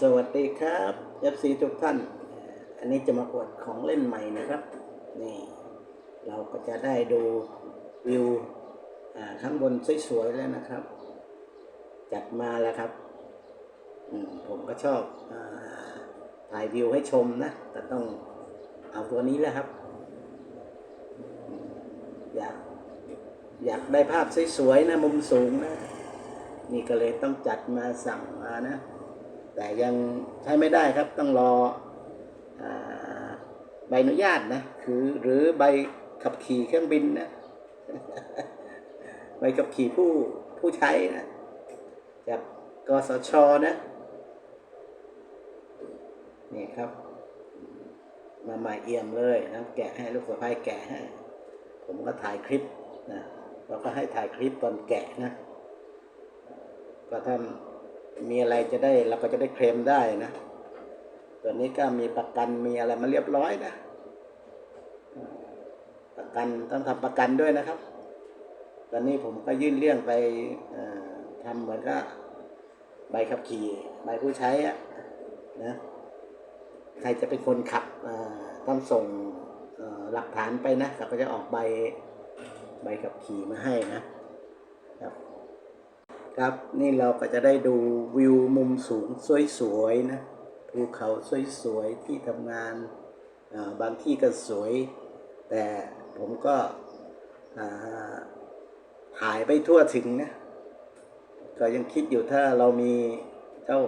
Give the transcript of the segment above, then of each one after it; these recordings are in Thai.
สวัสดีครับ FC ทุกท่าน อันนี้จะมาอวดของเล่นใหม่นะครับ นี่ เราก็จะได้ดูวิวข้างบนสวยๆแล้วนะครับ จัดมาแล้วครับ ผมก็ชอบอถ่ายวิวให้ชมนะ แต่ต้องเอาตัวนี้แหละครับ อยากอยากได้ภาพสวยๆนะมุมสูงนะ นี่ก็เลยต้องจัดมาสั่งมานะ แต่ยังใช้ไม่ได้ครับต้องรออใบอนุญาตนะคือหรือใบขับขี่เครื่องบินนะใบขับขี่ผู้ผู้ใช้นะจากกสชนะนี่ครับ มาใหม่เอี่ยมเลยนะแกะให้ลูกสะพ้ายแกะให้ผมก็ถ่ายคลิปนะเราก็ให้ถ่ายคลิปตอนแกะนะก็ถ้าน มีอะไรจะได้เราก็จะได้เคลมได้นะ ตัวนี้ก็มีประกันมีอะไรมาเรียบร้อยนะ ประกันต้องทำประกันด้วยนะครับ ตอนนี้ผมก็ยื่นเรื่องไปทำเหมือนก็ใบขับขี่ใบผู้ใช้อะนะใครจะเป็นคนขับต้องส่งหลักฐานไปนะก็จะออกใบใบขับขี่มาให้นะครับ ครับ นี่เราก็จะได้ดูวิวมุมสูงสวยๆนะภูเขาสวยๆที่ทำงานบางที่ก็สวย แต่ผมก็อ่าถ่ายไปทั่วถึงนะก็ยังคิดอยู่ถ้าเรามีเจ้า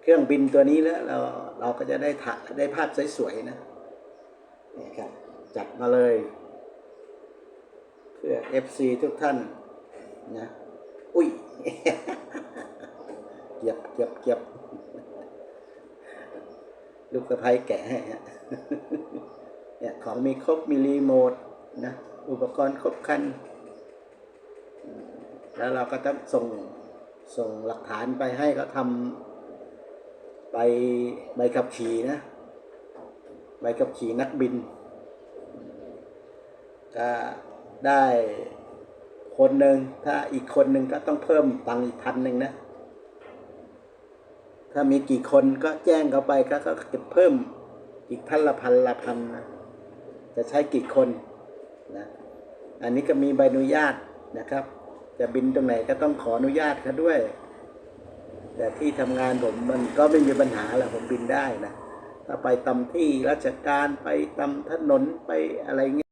เครื่องบินตัวนี้แล้วเราเราก็จะได้ถ่ายได้ภาพสวยๆนะนี่ครับจัดมาเลย FC ทุกท่านนะอุ้ยเก็บเก็บเก็บลูกสะพ้ยแกะให้ฮะเนี่ยของมีครบมีรีโมทนะอุปกรณ์ครบครัน แล้วเราก็ต้องส่งส่งหลักฐานไปให้เขาทำใบใบขับขี่นะใบขับขี่นักบินก็ ได้คนหนึ่งถ้าอีกคนหนึ่งก็ต้องเพิ่มตังอีกพันหนึ่งนะ ถ้ามีกี่คนก็แจ้งเขาไปก็ก็เก็บเพิ่มอีกพันละพันละพันนะจะใช้กี่คนนะอันนี้ก็มีใบอนุญาตนะครับ จะบินตรงไหนก็ต้องขออนุญาตเขาด้วย แต่ที่ทำงานผมมันก็ไม่มีปัญหาแหละผมบินได้นะถ้าไปตำที่ราชการไปตำถนนไปอะไรเงี้ย